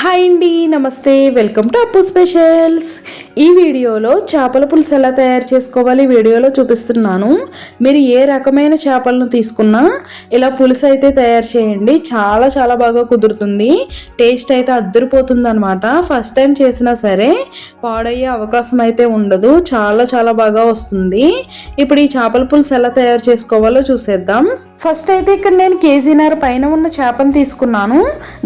Hi అండి నమస్తే welcome to అప్పు స్పెషల్స్. ఈ వీడియోలో చేపల పులుసు ఎలా తయారు చేసుకోవాలి వీడియోలో చూపిస్తున్నాను. మీరు ఏ రకమైన చేపలను తీసుకున్నా ఇలా పులుసు అయితే తయారు చేయండి. చాలా చాలా బాగా కుదురుతుంది. టేస్ట్ అయితే అద్దరిపోతుంది అనమాట ఫస్ట్ టైం చేసినా సరే పాడయ్యే అవకాశం అయితే ఉండదు. చాలా చాలా బాగా వస్తుంది. ఇప్పుడు ఈ చేపల పులుసు ఎలా తయారు చేసుకోవాలో చూసేద్దాం. ఫస్ట్ అయితే ఇక్కడ నేను కేజీన్నర పైన ఉన్న చేపను తీసుకున్నాను.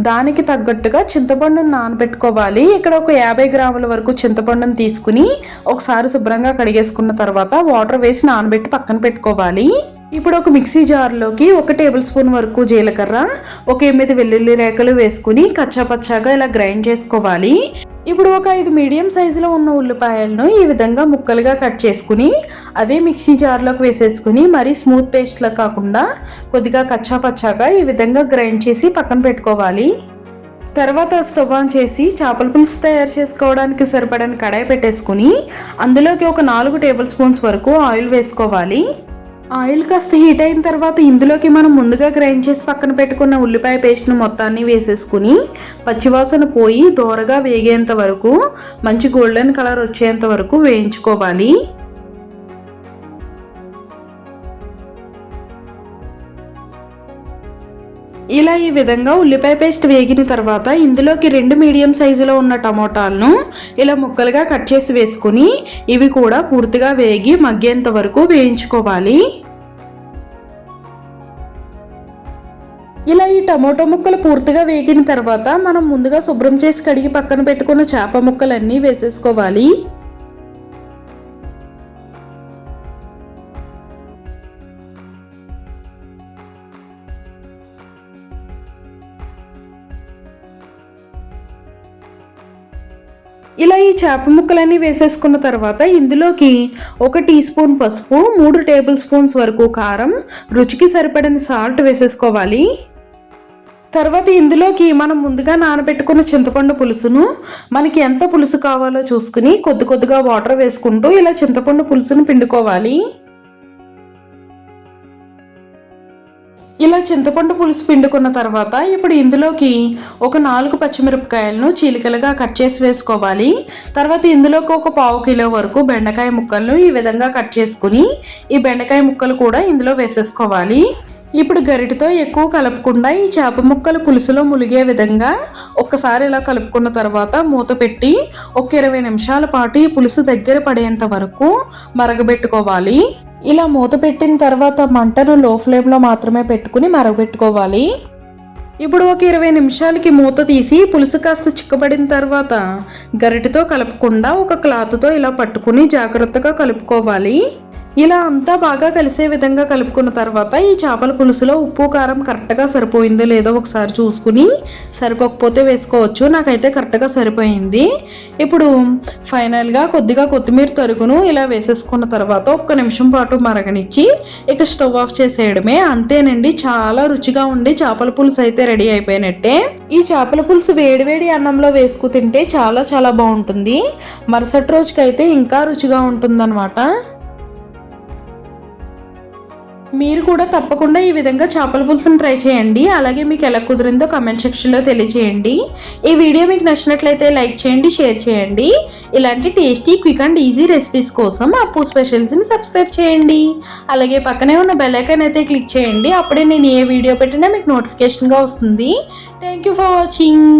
దానికి తగ్గట్టుగా చింతపండును నానబెట్టుకోవాలి. ఇక్కడ ఒక యాభై గ్రాముల వరకు చింతపండును తీసుకుని ఒకసారి శుభ్రంగా కడిగేసుకున్న తర్వాత వాటర్ వేసి నానబెట్టి పక్కన పెట్టుకోవాలి. ఇప్పుడు ఒక మిక్సీ జార్లోకి ఒక టేబుల్ స్పూన్ వరకు జీలకర్ర ఒక ఎనిమిది వెల్లుల్లి రేఖలు వేసుకుని కచ్చాపచ్చాగా ఇలా గ్రైండ్ చేసుకోవాలి. ఇప్పుడు ఒక ఐదు మీడియం సైజులో ఉన్న ఉల్లిపాయలను ఈ విధంగా ముక్కలుగా కట్ చేసుకుని అదే మిక్సీ జార్లోకి వేసేసుకుని మరీ స్మూత్ పేస్ట్లా కాకుండా కొద్దిగా కచ్చాపచ్చాగా ఈ విధంగా గ్రైండ్ చేసి పక్కన పెట్టుకోవాలి. తర్వాత స్టవ్ ఆన్ చేసి చేపల పులుసు తయారు చేసుకోవడానికి సరిపడని కడాయి పెట్టేసుకుని అందులోకి ఒక నాలుగు టేబుల్ స్పూన్స్ వరకు ఆయిల్ వేసుకోవాలి. ఆయిల్ కాస్త హీట్ అయిన తర్వాత ఇందులోకి మనం ముందుగా గ్రైండ్ చేసి పక్కన పెట్టుకున్న ఉల్లిపాయ పేస్ట్ను మొత్తాన్ని వేసేసుకుని పచ్చివాసన పోయి దోరగా వేగేంత వరకు మంచి గోల్డెన్ కలర్ వచ్చేంత వరకు వేయించుకోవాలి. ఇలా ఈ విధంగా ఉల్లిపాయ పేస్ట్ వేగిన తర్వాత ఇందులోకి రెండు మీడియం సైజులో ఉన్న టమోటాలను ఇలా ముక్కలుగా కట్ చేసి వేసుకుని ఇవి కూడా పూర్తిగా వేగి మగ్గేంత వరకు వేయించుకోవాలి. ఇలా ఈ టమోటో ముక్కలు పూర్తిగా వేగిన తర్వాత మనం ముందుగా శుభ్రం చేసి కడిగి పక్కన పెట్టుకున్న చేప ముక్కలన్నీ వేసేసుకోవాలి. ఇలా ఈ చేప ముక్కలన్నీ వేసేసుకున్న తర్వాత ఇందులోకి ఒక టీ స్పూన్ పసుపు మూడు టేబుల్ స్పూన్స్ వరకు కారం రుచికి సరిపడిన సాల్ట్ వేసేసుకోవాలి. తర్వాత ఇందులోకి మనం ముందుగా నానబెట్టుకున్న చింతపండు పులుసును మనకి ఎంత పులుసు కావాలో చూసుకుని కొద్ది కొద్దిగా వాటర్ వేసుకుంటూ ఇలా చింతపండు పులుసును పిండుకోవాలి. ఇలా చింతపండు పులుసు పిండుకున్న తర్వాత ఇప్పుడు ఇందులోకి ఒక నాలుగు పచ్చిమిరపకాయలను చీలికలుగా కట్ చేసి వేసుకోవాలి. తర్వాత ఇందులోకి ఒక పావు కిలో వరకు బెండకాయ ముక్కలను ఈ విధంగా కట్ చేసుకుని ఈ బెండకాయ ముక్కలు కూడా ఇందులో వేసేసుకోవాలి. ఇప్పుడు గరిటతో ఎక్కువ కలపకుండా ఈ చేప ముక్కలు పులుసులో ములిగే విధంగా ఒక్కసారి ఇలా కలుపుకున్న తర్వాత మూత పెట్టి ఒక ఇరవై నిమిషాల పాటు ఈ పులుసు దగ్గర పడేంత వరకు మరగబెట్టుకోవాలి. ఇలా మూత పెట్టిన తర్వాత మంటను లో ఫ్లేమ్లో మాత్రమే పెట్టుకుని మరగబెట్టుకోవాలి. ఇప్పుడు ఒక ఇరవై నిమిషాలకి మూత తీసి పులుసు కాస్త చిక్కబడిన తర్వాత గరిటతో కలపకుండా ఒక క్లాత్తో ఇలా పట్టుకుని జాగ్రత్తగా కలుపుకోవాలి. ఇలా అంతా బాగా కలిసే విధంగా కలుపుకున్న తర్వాత ఈ చేపల పులుసులో ఉప్పు కారం కరెక్ట్గా సరిపోయిందో లేదో ఒకసారి చూసుకుని సరిపోకపోతే వేసుకోవచ్చు. నాకైతే కరెక్ట్గా సరిపోయింది. ఇప్పుడు ఫైనల్గా కొద్దిగా కొత్తిమీర తరుగును ఇలా వేసేసుకున్న తర్వాత ఒక్క నిమిషం పాటు మరగనిచ్చి ఇక స్టవ్ ఆఫ్ చేసేయడమే. అంతేనండి చాలా రుచిగా ఉండి చేపల పులుసు అయితే రెడీ అయిపోయినట్టే. ఈ చేపల పులుసు వేడివేడి అన్నంలో వేసుకు తింటే చాలా చాలా బాగుంటుంది. మరుసటి రోజుకైతే ఇంకా రుచిగా ఉంటుందన్నమాట. మీరు కూడా తప్పకుండా ఈ విధంగా చేపల పులుసుని ట్రై చేయండి. అలాగే మీకు ఎలా కుదిరిందో కమెంట్ సెక్షన్లో తెలియచేయండి. ఈ వీడియో మీకు నచ్చినట్లయితే లైక్ చేయండి షేర్ చేయండి. ఇలాంటి tasty quick and easy recipes కోసం అప్పు స్పెషల్స్ని సబ్స్క్రైబ్ చేయండి. అలాగే పక్కనే ఉన్న బెల్లైకన్ అయితే క్లిక్ చేయండి. అప్పుడే నేను ఏ వీడియో పెట్టినా మీకు నోటిఫికేషన్గా వస్తుంది. Thank you for watching